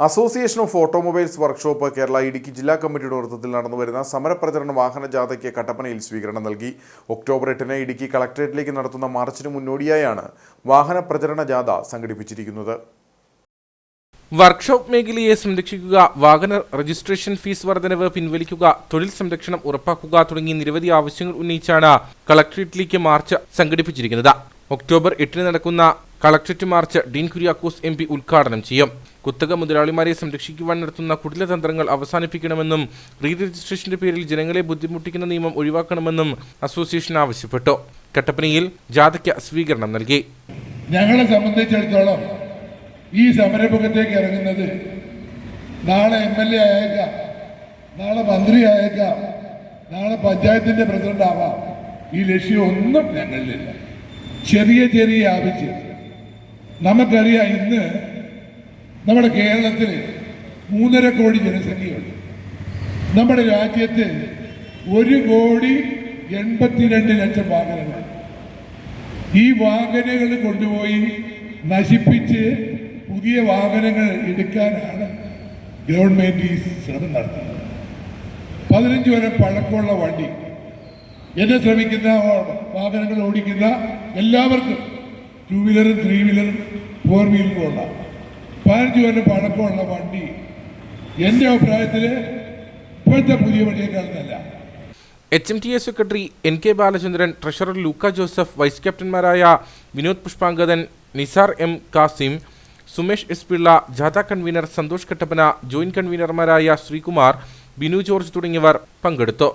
Association of automobiles workshop Kerala Idukki ജില്ലാ കമ്മിറ്റിയുടെ നേതൃത്വത്തിൽ നടന്നുവരുന്ന സമരപ്രചരണ വാഹന ജാഥയ്ക്ക് കട്ടപ്പനയിൽ സ്വീകരണം നൽകി. ഒക്ടോബർ എട്ടിന് ഇടുക്കി കളക്ടറേറ്റിലേക്ക് നടത്തുന്ന മാർച്ചിന് മുന്നോടിയായാണ് വാഹന പ്രചരണ ജാഥ സംഘടിപ്പിച്ചിരിക്കുന്നത്. വർക്ക്ഷോപ്പ് മേഖലയെ സംരക്ഷിക്കുക വാഹന രജിസ്ട്രേഷൻ ഫീസ് വർധനവ് പിൻവലിക്കുക തൊഴിൽ സംരക്ഷണം ഉറപ്പാക്കുക തുടങ്ങിയ നിരവധി ആവശ്യങ്ങൾ ഉന്നയിച്ചാണ് കളക്ടറേറ്റിലേക്ക് മാർച്ച് സംഘടിപ്പിച്ചിരിക്കുന്നത്. ഒക്ടോബർ എട്ടിന് നടക്കുന്ന collectorate march Dean Kuriakose M ഉദ്ഘാടനം ചെയ്യും. കുത്തക മുതലാളിമാരെ സംരക്ഷിക്കുവാൻ നടത്തുന്ന കുടിലതന്ത്രങ്ങൾ അവസാനിപ്പിക്കണമെന്നും റീ രജിസ്ട്രേഷന്റെ പേരിൽ ജനങ്ങളെ ബുദ്ധിമുട്ടിക്കുന്ന നിയമം ഒഴിവാക്കണമെന്നും അസോസിയേഷൻ ആവശ്യപ്പെട്ടു. കട്ടപ്പനയിൽ ജാഥയ്ക്ക് സ്വീകരണം നൽകി. ഞങ്ങളെ സംബന്ധിച്ചിടത്തോളം ഈ സമരമുഖത്തേക്ക് ഇറങ്ങുന്നത് നാളെ എം എൽ എ ആയേക്കാം നാളെ മന്ത്രി ആയേക്കാം നാളെ പഞ്ചായത്തിന്റെ പ്രസിഡന്റ് ആവാം. ഈ ലക്ഷ്യം ഒന്നും ഞങ്ങളിലില്ല. ചെറിയ ചെറിയ ആവശ്യം. നമുക്കറിയാം ഇന്ന് നമ്മുടെ കേരളത്തിൽ മൂന്നര കോടി ജനസംഖ്യയുണ്ട്. നമ്മുടെ രാജ്യത്ത് ഒരു കോടി എൺപത്തിരണ്ട് ലക്ഷം വാഹനങ്ങൾ. ഈ വാഹനങ്ങൾ കൊണ്ടുപോയി നശിപ്പിച്ച് പുതിയ വാഹനങ്ങൾ എടുക്കാനാണ് ഗവൺമെന്റ് ഈ ശ്രമം നടത്തുന്നത്. പതിനഞ്ച് വരെ പഴക്കമുള്ള വണ്ടി എന്നെ ശ്രമിക്കുന്ന വാഹനങ്ങൾ ഓടിക്കുന്ന എല്ലാവർക്കും ടു വീലറും ത്രീ വീലറും ഫോർ വീലറും ഉള്ള പതിനഞ്ച് പേരുടെ പഴക്കമുള്ള വണ്ടി എന്റെ അഭിപ്രായത്തിൽ ഇപ്പോഴത്തെ പുതിയ വണ്ടിയേക്കാൾ H M T A secretary N K Balachandran treasurer Luka Joseph vice ക്യാപ്റ്റന്മാരായ Vinod Pushpangadan Nisar M Kasim Sumesh S Pillai ജാഥ കൺവീനർ സന്തോഷ് കട്ടപ്പന ജോയിന്റ് കൺവീനർമാരായ ശ്രീകുമാർ ബിനു ജോർജ് തുടങ്ങിയവർ പങ്കെടുത്തു.